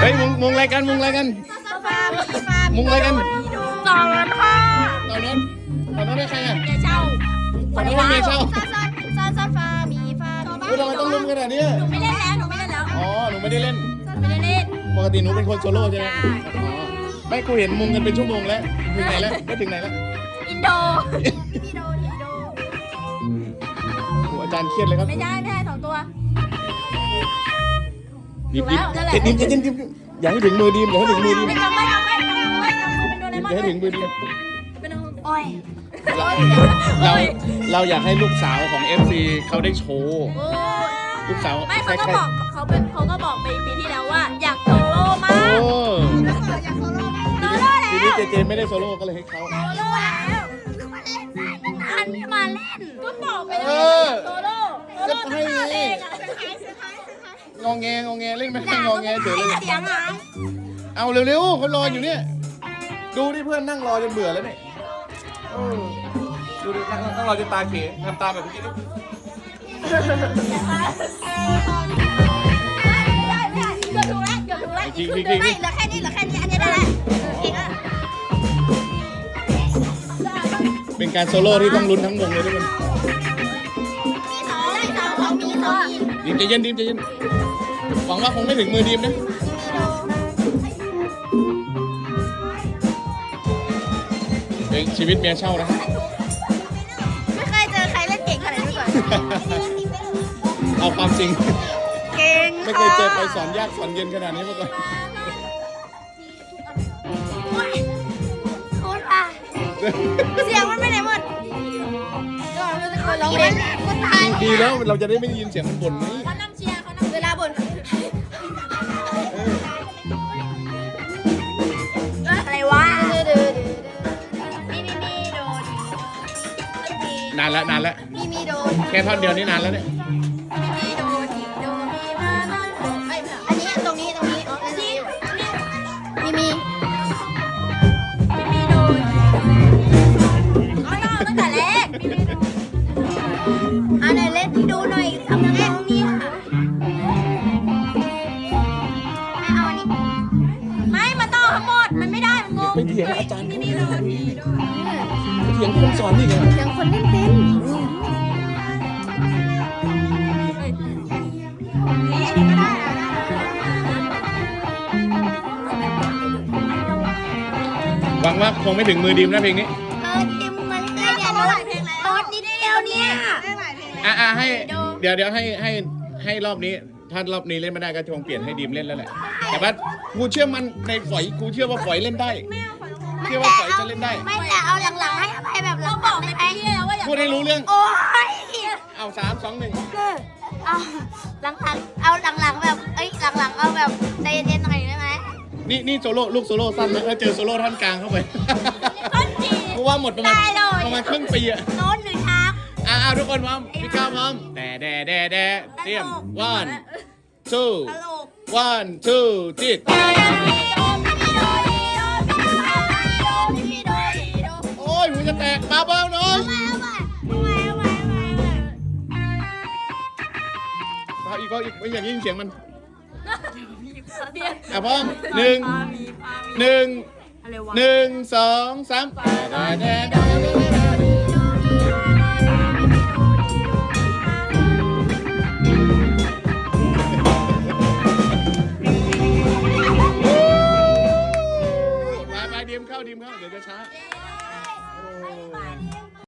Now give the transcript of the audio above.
เฮ้ยมุงมุงอะไรกันมุงอะไรกัน ฟามีฟามุงอะไรกันสองล้านค่ะตอนนั้นตอนนั้นได้ใครอะเมียเช่าตอนนั้นได้เมียเช่าซ่อนซ่อนซ่อนซ่อนฟามีฟามีเฮ้ยทำไมต้องลุมขนาดเนี้ยหนูไม่เล่นแล้วหนูไม่เล่นแล้วอ๋อหนูไม่ได้เล่น ไม่ได้เล่นปกติหนูเป็นคนโซโล่ใช่ไหมใช่อ๋อไม่กูเห็นมุงกันเป็นชั่วโมงแล้วถึงไหนแล้วไม่ถึงไหนแล้วอินโดอินโดอินโดโอ้อาจารย์เครียดเลยครับ ไม่ได้ไม่ ด้สองตัวดิบถูดิกบแล้วนั่นแหละเด็ดดิบเด็ดดิบอย่าให้ถึงมือดิมอย่าให้ถึงมือดิมไม่ทำไม่ทำไม่ทำไม่ทำเป็นโดเรมออนย่าให้ถึงมือดิมเป็นโอ้ยเราเราอยากให้ลูกสาวของ FC เขาได้โชว์โอ้ยลูกสาวไม่ใครเขาก็ใครบอกเขาเป็นเขาก็บอกไปปีที่แล้วว่าอยากโซโล่มาโอ้กอยากโซโล่โซโล่แล้วทีนี้เจเจไม่ได้โซโล่ก็เลยให้เขาโซโล่แล้วมาเล่นได้นานไม่มาเล่นก็บอกไปแล้ว เออ โซโล่โซโล่ตั้งแต่เด็กอะ งองแงงองแงเล่นไม่ให้งองแงเฉยเลย เสียงหายเอาเร็วๆเขารออยู่เนี่ย ดูที่เพื่อนนั่งรอจนเบื่อแล้วเนี่ยเออดูดินั่งนั่งรอจนตาเขทำตามแบบเมื่อกี้ดิไม่ได้ไม่ได้เกือบถูกแล้วเกือบถูกแล้วอีกครึ่งเดียวไม่เหลือแค่นี้เหลือแค่นี้อันนี้ได้แล้วเก่งอะเป็นการโซโล่ที่ต้องลุ้นทั้งวงเลยทุกคนมีสองได้สองสองมีสองดีมใจเย็นดีมใจเย็น หวังว่าคงไม่ถึงมือดีมนะเองชีวิตเมียเช่านะ ไม่เคยเจอใครเล่นเก่งขนาดนี้มาก่อนเอาความจริง เก่งไม่เคยเจอใครสอนยากสอนเย็นขนาดนี้มาก่อนโอ้ยโคตรอะเสียงมันไปไหนหมดก็มันจะคนร้องเพลงก็ตาย ดีแล้วเราจะได้ไม่ได้ยินเสียงมันบ่นนี้เข นานแล้วนานแล้วมีมีโดน แค่ท่อนเดียวนี่นานแล้วเนี่ย ไปเถียงคนสอนนี่ไงเสียงคนเล่นเป็นนี่อันนี้ก็ได้หวังว่าคงไม่ถึงมือดีมนะเพลงนี้ เออดิมมาเล่นเนี่ยโน้ตโน้ตนิดเดียวเนี่ยอะอะให้ เดี๋ยวเดี๋ยวให้ให้ให้รอบนี้ ถ้ารอบนี้เล่นไม่ได้ก็คงเปลี่ยนให้ดีมเล่นแล้วแหละ แต่ว่ากูเชื่อมันในฝอย กูเชื่อว่าฝอยเล่นได้ เชื่อว่าฝอยจะเล่นได้ ไม่แต่เอาหลังๆ แล้วว่าอย่าพูดให้รู้เรื่อง โอ้ยเอาสามสองหนึ่งเอาหลังๆเอาหลังๆแบบเอ้ยหลังๆเอาแบบใจเย็นๆหน่อยได้ไหมนี่นี่โซโล่ลูกโซโล่สั้นนะแล้วเจอโซโล่ท่อนกลางเข้าไปต้นจีกูว่าหมดประมาณได้เลยประมาณครึ่งปีอะโน้ตหรือช้างอะเอาทุกคนพร้อมพี่ก้าวพร้อมแต่แดแดแดเตรียม one two ตลก one two จิตโอ้ยหูจะแตกมาเบาน้อง อาอีกเอาอีกไม่อยากยินเสียงมันอะพร้อมหนึ่งหนึ่งหนึ่งสองสามแดแดแดแดมาไปดีมเข้าดีมเข้า เดี๋ยวจะช้า